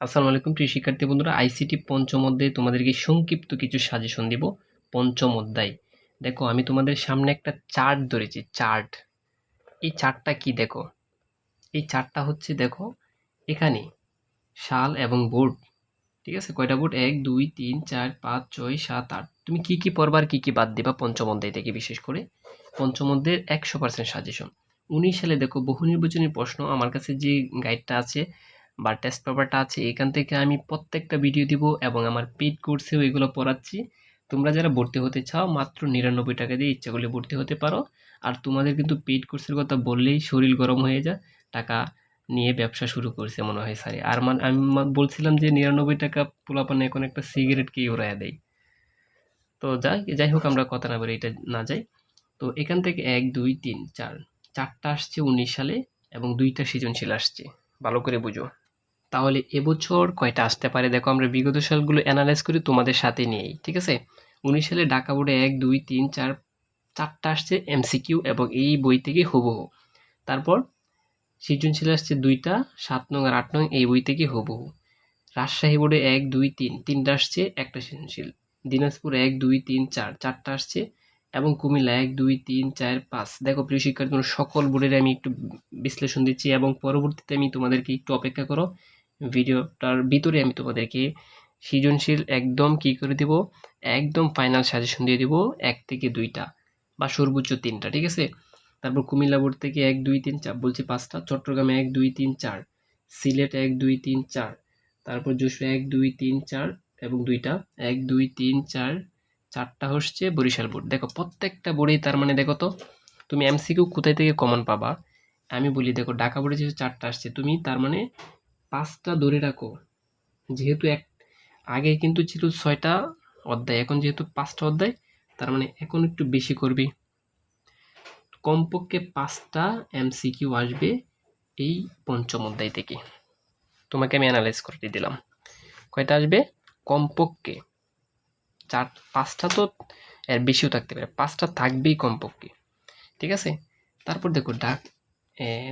আসসালামু আলাইকুম, প্রিয় শিক্ষার্থী বন্ধুরা। আইসিটি পঞ্চম অধ্যায়ে তোমাদেরকে সংক্ষিপ্ত কিছু সাজেশন দিব। পঞ্চম অধ্যায়। দেখো, আমি তোমাদের সামনে একটা চার্ট ধরেছি চার্ট এই চার্টটা কি দেখো? এই চার্টটা হচ্ছে, দেখো, এখানে শাল এবং বোর্ড। ঠিক আছে? কয়টা বোর্ড? এক, দুই, তিন, চার, পাঁচ, ছয়, সাত, আট। তুমি কি কি পড়বার, কি কি বাদ দিবা পঞ্চম অধ্যায় থেকে বিশেষ করে? পঞ্চম অধ্যায়ের একশো পার্সেন্ট সাজেশন উনিশ সালে দেখো, বহু নির্বাচনী প্রশ্ন। আমার কাছে যে গাইডটা আছে বা টেস্ট পেপারটা আছে, এখান থেকে আমি প্রত্যেকটা ভিডিও দিব এবং আমার পেড কোর্সেও এগুলো পড়াচ্ছি। তোমরা যারা ভর্তি হতে চাও, মাত্র নিরানব্বই টাকা দিয়ে ইচ্ছা করলে ভর্তি হতে পারো। আর তোমাদের কিন্তু পেড কোর্সের কথা বললেই শরীর গরম হয়ে যায়, টাকা নিয়ে ব্যবসা শুরু করছে মনে হয় স্যারে। আর মানে আমি বলছিলাম যে নিরানব্বই টাকা পোলাপানে এখন একটা সিগারেট কি ওরাইয়া দেয়? তো যাই যাই হোক, আমরা কথা না বলে এটা না যাই। তো এখান থেকে এক, দুই, তিন, চার, চারটা আসছে উনিশ সালে এবং দুইটা সৃজনশীল আসছে। ভালো করে বুঝো। তাহলে এবছর কয়টা আসতে পারে? দেখো, আমরা বিগত সালগুলো অ্যানালাইজ করি তোমাদের সাথে নিয়েই, ঠিক আছে? উনিশ সালে ঢাকা বোর্ডে এক, দুই, তিন, চার, চারটা আসছে এমসিকিউ এবং এই বই থেকে হুবহু। তারপর সৃজনশীল আসছে দুইটা, সাত নং আর আট নং এই বই থেকে হুবহু। রাজশাহী বোর্ডে এক, দুই, তিন, তিনটা আসছে, একটা সৃজনশীল। দিনাজপুর এক, দুই, তিন, চার, চারটা আসছে এবং কুমিল্লা এক, দুই, তিন, চার, পাঁচ। দেখো, প্রিয় শিক্ষার্থী সকল বোর্ডের আমি একটু বিশ্লেষণ দিচ্ছি এবং পরবর্তীতে আমি তোমাদেরকে একটু অপেক্ষা করো। ভিডিওটার ভিতরে আমি তোমাদেরকে সৃজনশীল একদম কি করে দেব? একদম ফাইনাল সাজেশন দিয়ে দিব এক থেকে দুইটা বা সর্বোচ্চ তিনটা, ঠিক আছে? তারপর কুমিল্লা বোর্ড থেকে এক, দুই, তিন, চার, বলছি পাঁচটা। চট্টগ্রামে এক, দুই, তিন, চার। সিলেট এক, দুই, তিন, চার। তারপর যশোর এক, দুই, তিন, চার এবং দুইটা। এক, দুই, তিন, চার। চারটা হচ্ছে বরিশাল বোর্ড। দেখো, প্রত্যেকটা বোর্ডেই তার মানে দেখো তো, তুমি এমসিকিউ কোথায় থেকে কমন পাবা? আমি বলি, দেখো, ঢাকা বোর্ডে যেহেতু চারটা আসছে, তুমি তার মানে পাঁচটা ধরে রাখো। যেহেতু এক, আগে কিন্তু ছিল ছয়টা অধ্যায়, এখন যেহেতু পাঁচটা অধ্যায়, তার মানে এখন একটু বেশি করবি। কমপক্ষে পাঁচটা এমসিকিউ আসবে এই পঞ্চম অধ্যায় থেকে। তোমাকে আমি অ্যানালাইজ করে দিলাম। কয়টা আসবে? কমপক্ষে। চার, পাঁচটা তো এর বেশিও থাকতে পারে, পাঁচটা থাকবেই কমপক্ষে। ঠিক আছে? তারপর দেখো, ডাক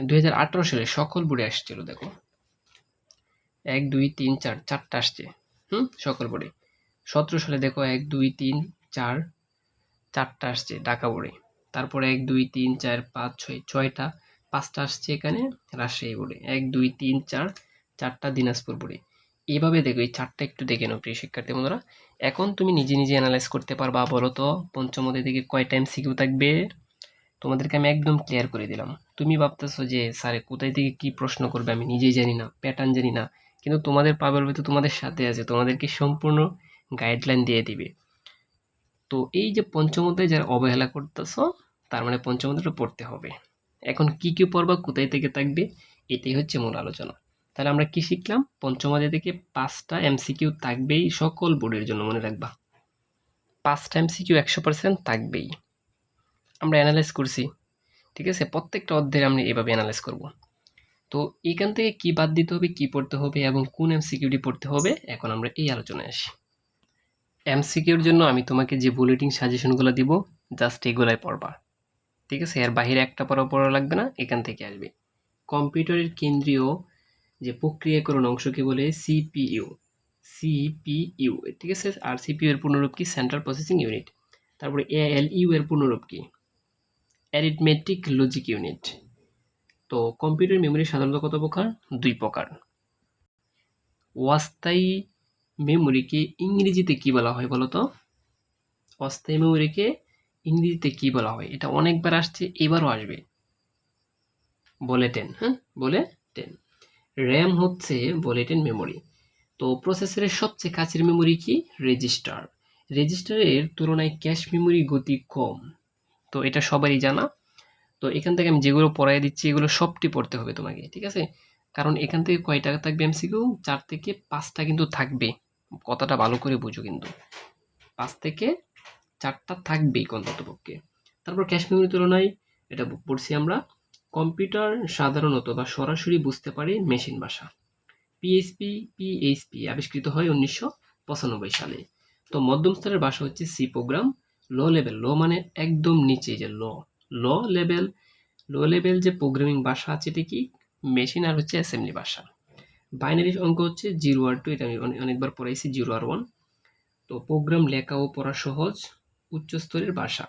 দুই হাজার আঠারো সালে সকল বোর্ডে আসছিল, দেখো। এক, দুই, তিন, চার, চারটা আসছে। হুম? সকল বোর্ডে। সতেরো সালে দেখো এক, দুই, তিন, চার, চারটা আসছে ঢাকা বোর্ডে। তারপরে এক, দুই, তিন, চার, পাঁচ, ছয়, ছয়টা, পাঁচটা আসছে এখানে রাজশাহী বোর্ডে। এক, দুই, তিন, চার, চারটা দিনাজপুর বোর্ডে। এইভাবে দেখো, এই চারটা একটু দেখে নাও প্রিয় শিক্ষার্থী বন্ধুরা। এখন তুমি নিজে নিজে অ্যানালাইজ করতে পারবা, বলো তো, পঞ্চম থেকে কয় টাইম সিকিউ থাকবে? তোমাদেরকে আমি একদম ক্লিয়ার করে দিলাম। তুমি ভাবতেছো যে, স্যারে, কোথায় থেকে কি প্রশ্ন করবে? আমি নিজেই জানি না প্যাটার্ন জানি না। কিন্তু তোমাদের পাগল তো তোমাদের সাথে আছে, তোমাদেরকে সম্পূর্ণ গাইডলাইন দিয়ে দিবে। তো এই যে পঞ্চম অধ্যায় যারা অবহেলা করতেছো, তার মানে পঞ্চম পড়তে হবে। এখন কি কি পড়বা কোথায় থেকে থাকবে, এটাই হচ্ছে মূল আলোচনা। তাহলে আমরা কি শিখলাম? পঞ্চম থেকে পাঁচটা এমসিকিউ থাকবেই সকল বোর্ডের জন্য, মনে রাখবা। পাঁচটা এমসিকিউ একশো পার্সেন্ট থাকবেই। আমরা অ্যানালাইজ করছি, ঠিক আছে? প্রত্যেকটা অধ্যায়ে আমরা এভাবে অ্যানালাইজ করব। তো এখান থেকে কি বাদ দিতে হবে, কি পড়তে হবে এবং কোন এমসিকিউটি পড়তে হবে, এখন আমরা এই আলোচনায় আসি। এমসিকিউর জন্য আমি তোমাকে যে বুলেটিন সাজেশনগুলো দিব জাস্ট এগুলাই পড়বা। ঠিক আছে? এর বাইরে একটা পড়া পড়া লাগবে না, এখান থেকে আসবে। কম্পিউটারের কেন্দ্রীয় যে প্রক্রিয়াকরণ অংশকে বলে? সিপিইউ সিপিইউ ঠিক আছে? আর সিপিইউ এর পূর্ণরূপ কি? সেন্ট্রাল প্রসেসিং ইউনিট তারপরে এএলইউ এর পূর্ণরূপ কি? অ্যারিথমেটিক লজিক ইউনিট তো কম্পিউটার মেমোরি সাধারণত কত প্রকার? দুই প্রকার। অস্থায়ী মেমোরিকে ইংরেজিতে কি বলা হয় বলতো? অস্থায়ী মেমোরিকে ইংরেজিতে কি বলা হয়? এটা অনেকবার আসছে, এবারও আসবে। বলে টেন হ্যাঁ? বলে টেন র্যাম হচ্ছে বলেটেন মেমোরি তো প্রসেসরের সবচেয়ে কাছের মেমোরি কি? রেজিস্টার রেজিস্টারের তুলনায় ক্যাশ মেমোরি গতি কম। তো এটা সবারই জানা। তো এখান থেকে আমি যেগুলো পড়াই দিচ্ছি, এগুলো সবটি পড়তে হবে তোমাকে, ঠিক আছে? কারণ এখান থেকে কয়টা থাকবে এমসিকিউ চার থেকে পাঁচটা কিন্তু থাকবে। কথাটা ভালো করে বুঝো কিন্তু। পাঁচ থেকে চারটা থাকবেই অন্ততপক্ষে তারপর ক্যাশ তুলনায় এটা পড়ছি আমরা, কম্পিউটার সাধারণত বা সরাসরি বুঝতে পারে মেশিন ভাষা। পিএইচপি পিএইচপি আবিষ্কৃত হয় উনিশশো পঁচানব্বই সালে। তো মধ্যম স্তরের ভাষা হচ্ছে C program low level low মানে একদম নিচে যে low. Low level low level যে প্রোগ্রামিং ভাষা আছে এটি কি? মেশিন আর হচ্ছে অ্যাসেম্বলি ভাষা। বাইনারি অঙ্ক হচ্ছে জিরো আর টু এটা আমি অনে- অনেকবার পড়াইছি জিরো আর ওয়ান তো প্রোগ্রাম লেখা ও পড়া সহজ উচ্চস্তরের ভাষা।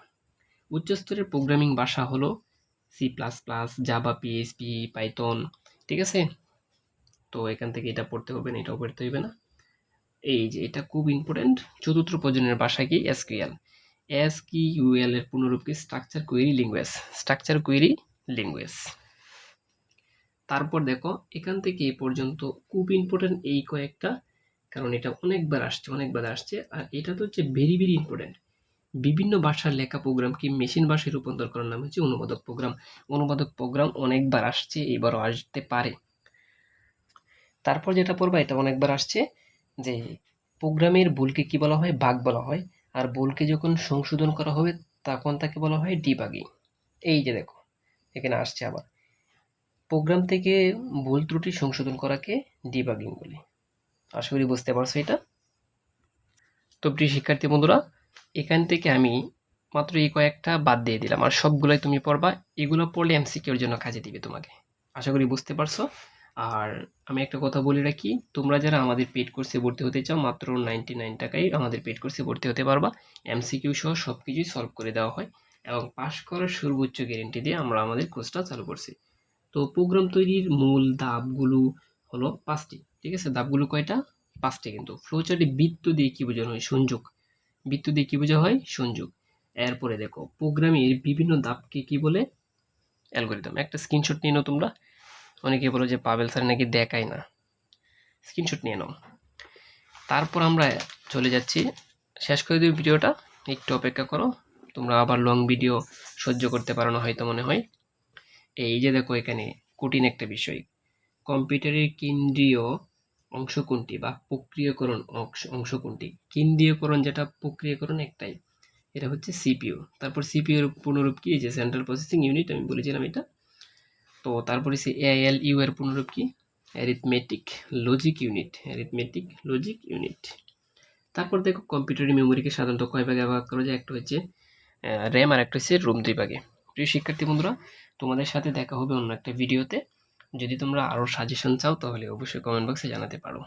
উচ্চস্তরের প্রোগ্রামিং ভাষা হলো C plus plus Java PHP Python ঠিক আছে? তো এখান থেকে এটা পড়তে হবে, না এটাও পড়তে হবে না। এই যে, এটা খুব ইম্পর্টেন্ট চতুর্থ প্রজন্মের ভাষা কি? এসকিউএল এসকিউএল এর পুনরূপ কি structure query language structure query language তারপর দেখো, এখান থেকে এই পর্যন্ত খুব ইম্পর্টেন্ট এই কয়েকটা, কারণ এটা অনেকবার আসছে অনেকবার আসছে, আর এটা তো হচ্ছে ভেরি ভেরি ইম্পর্টেন্ট বিভিন্ন ভাষার লেখা প্রোগ্রামকে মেশিন ভাষায় রূপান্তর করার নাম হচ্ছে অনুবাদক প্রোগ্রাম অনুবাদক প্রোগ্রাম অনেকবার আসছে, এবারও আসতে পারে। তারপর যেটা পড়বা, এটা অনেকবার আসছে যে প্রোগ্রামের ভুলকে কি বলা হয়? বাগ বলা হয়। আর ভুলকে যখন সংশোধন করা হবে, তখন তাকে বলা হয় ডিবাগিং। এই যে দেখো, এখানে আসছে আবার। প্রোগ্রাম থেকে ভুল ত্রুটি সংশোধন করাকে ডিবাগিং বলে। আশা করি বুঝতে পারছ এটা? তো প্রিয় শিক্ষার্থী বন্ধুরা, এখান থেকে আমি মাত্র এই কয়েকটা বাদ দিয়ে দিলাম। আর সবগুলোই তুমি পড়বা, এগুলো পড়লে এমসিকিউর জন্য কাজে দিবে তোমাকে। আশা করি বুঝতে পারছ? আর আমি একটা কথা বলে রাখি, তোমরা যারা আমাদের পেড কোর্সে ভর্তি হতে চাও, মাত্র নাইনটি নাইন টাকায় আমাদের পেড কোর্সে ভর্তি হতে পারবা। এমসিকিউ সহ সব কিছুই সলভ করে দেওয়া হয় এবং পাশ করার সর্বোচ্চ গ্যারেন্টি দিয়ে আমরা আমাদের কোর্সটা চালু করছি। তো প্রোগ্রাম তৈরির মূল ধাপগুলো হলো পাঁচটি, ঠিক আছে? ধাপগুলো কয়টা? পাঁচটি কিন্তু। ফ্লোচার্টে বৃত্ত দিয়ে কী বোঝানো হয়? সংযোগ। বৃত্ত দিয়ে কী বোঝা হয়? সংযোগ। এরপরে দেখো প্রোগ্রামের বিভিন্ন ধাপকে কী বলে? অ্যালগোরিদম একটা স্ক্রিনশট নিয়ে নাও তোমরা। অনেকে বলো যে পাবেল স্যার নাকি দেখায় না। স্ক্রিনশট নিয়ে নাও। তারপর আমরা চলে যাচ্ছি। শেষ করে দিই ভিডিওটা। একটু অপেক্ষা করো। তোমরা আবার লং ভিডিও সহ্য করতে পারো না হয়তো মনে হয়। এই যে দেখো এখানে কঠিন একটা বিষয়। কম্পিউটারের কেন্দ্রীয় অংশ কোনটি বা প্রক্রিয়াকরণ অংশ কোনটি কেন্দ্রীয়করণ যেটা, প্রক্রিয়াকরণ একটাই। এটা হচ্ছে সিপিইউ তারপর সিপিইউ এর পুনরূপ কি? যে সেন্ট্রাল প্রসেসিং ইউনিট আমি বলেছিলাম এটা। তো তারপরে সে এল ইউ এর পুনরূপ কি? Arithmetic logic unit arithmetic logic unit তারপর দেখো কম্পিউটারের মেমোরিকে সাধারণত কয় ভাগে ভাগ করা যায়? একটা হচ্ছে র্যাম আর একটা হচ্ছে রুম দুই ভাগে। প্রিয় শিক্ষার্থী বন্ধুরা, তোমাদের সাথে দেখা হবে অন্য একটা ভিডিওতে যদি তোমরা আরও সাজেশন চাও, তাহলে অবশ্যই কমেন্ট বক্সে জানাতে পারো।